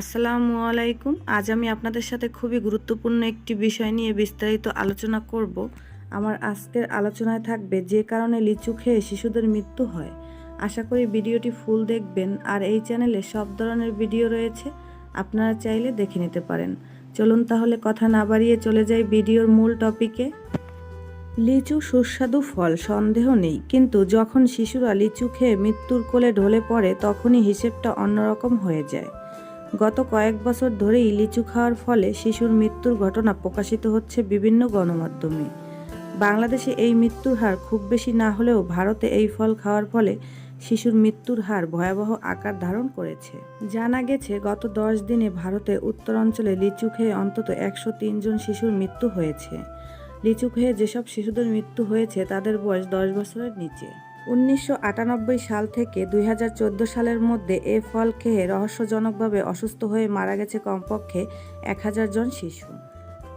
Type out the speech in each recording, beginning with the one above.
আসসালামু আলাইকুম। আজ আমি আপনাদের সাথে খুবই গুরুত্বপূর্ণ একটি বিষয় নিয়ে বিস্তারিত আলোচনা করব। আমার আজকের আলোচনায় থাকবে যে কারণে লিচু খেয়ে শিশুদের মৃত্যু হয়। আশা করি ভিডিওটি ফুল দেখবেন আর এই চ্যানেলে সব ধরনের ভিডিও রয়েছে, আপনারা চাইলে দেখে নিতে পারেন। চলুন তাহলে কথা না বাড়িয়ে চলে যাই ভিডিওর মূল টপিকে। লিচু সুস্বাদু ফল, সন্দেহ নেই। কিন্তু যখন শিশুরা লিচু খেয়ে মৃত্যুর কোলে ঢলে পড়ে, তখনই হিসেবটা অন্যরকম হয়ে যায়। গত কয়েক বছর ধরেই লিচু খাওয়ার ফলে শিশুর মৃত্যুর ঘটনা প্রকাশিত হচ্ছে বিভিন্ন গণমাধ্যমে। বাংলাদেশে এই মৃত্যুর হার খুব বেশি না হলেও ভারতে এই ফল খাওয়ার ফলে শিশুর মৃত্যুর হার ভয়াবহ আকার ধারণ করেছে। জানা গেছে, গত দশ দিনে ভারতে উত্তরাঞ্চলে লিচু খেয়ে অন্তত একশো জন শিশুর মৃত্যু হয়েছে। লিচু খেয়ে যেসব শিশুদের মৃত্যু হয়েছে, তাদের বয়স দশ বছরের নিচে। উনিশশো আটানব্বই সাল থেকে দুই হাজার চোদ্দ সালের মধ্যে এ ফল খেয়ে রহস্যজনকভাবে অসুস্থ হয়ে মারা গেছে কমপক্ষে এক হাজার জন শিশু।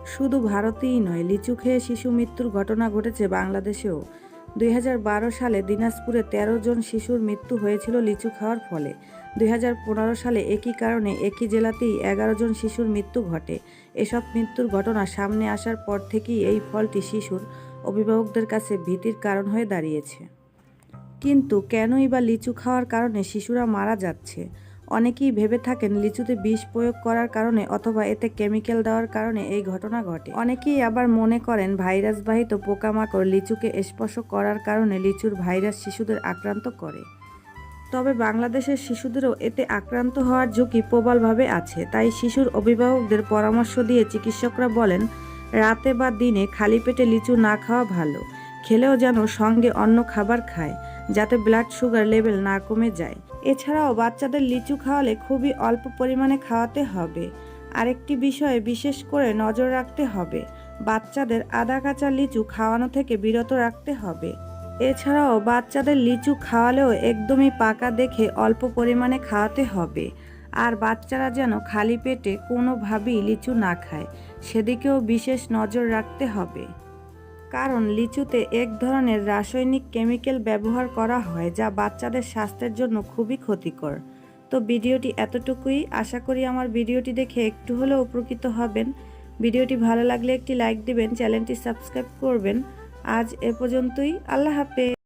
শুধু ভারতেই নয়, লিচু খেয়ে শিশু মৃত্যুর ঘটনা ঘটেছে বাংলাদেশেও। দুই হাজার বারো সালে দিনাজপুরে ১৩ জন শিশুর মৃত্যু হয়েছিল লিচু খাওয়ার ফলে। দুই হাজার পনেরো সালে একই কারণে একই জেলাতেই এগারো জন শিশুর মৃত্যু ঘটে। এসব মৃত্যুর ঘটনা সামনে আসার পর থেকেই এই ফলটি শিশুর অভিভাবকদের কাছে ভীতির কারণ হয়ে দাঁড়িয়েছে। কিন্তু কেনই বা লিচু খাওয়ার কারণে শিশুরা মারা যাচ্ছে? অনেকেই ভেবে থাকেন লিচুতে বিষ প্রয়োগ করার কারণে অথবা এতে কেমিক্যাল দেওয়ার কারণে এই ঘটনা ঘটে। অনেকেই আবার মনে করেন ভাইরাসবাহিত পোকামাকড় লিচুকে স্পর্শ করার কারণে লিচুর ভাইরাস শিশুদের আক্রান্ত করে। তবে বাংলাদেশের শিশুদেরও এতে আক্রান্ত হওয়ার ঝুঁকি প্রবলভাবে আছে। তাই শিশুর অভিভাবকদের পরামর্শ দিয়ে চিকিৎসকরা বলেন, রাতে বা দিনে খালি পেটে লিচু না খাওয়া ভালো। খেলেও যেন সঙ্গে অন্য খাবার খায়। যাতে ব্লাড সুগার লেভেল না কমে যায়। এছাড়াও বাচ্চাদের লিচু খাওয়ালে খুবই অল্প পরিমাণে খাওয়াতে হবে। আরেকটি বিষয়ে বিশেষ করে নজর রাখতে হবে, বাচ্চাদের আদা কাঁচা লিচু খাওয়ানো থেকে বিরত রাখতে হবে। এছাড়াও বাচ্চাদের লিচু খাওয়ালেও একদমই পাকা দেখে অল্প পরিমাণে খাওয়াতে হবে। আর বাচ্চারা যেন খালি পেটে কোনোভাবেই লিচু না খায়, সেদিকেও বিশেষ নজর রাখতে হবে। কারণ লিচুতে এক ধরনের রাসায়নিক কেমিক্যাল ব্যবহার করা হয় যা বাচ্চাদের স্বাস্থ্যের জন্য খুবই ক্ষতিকর। তো ভিডিওটি এতটুকুই। আশা করি আমার ভিডিওটি দেখে একটু হলেও উপকৃত হবেন। ভিডিওটি ভালো লাগলে একটি লাইক দিবেন, চ্যানেলটি সাবস্ক্রাইব করবেন। আজ এ পর্যন্তই। আল্লাহ হাফেজ।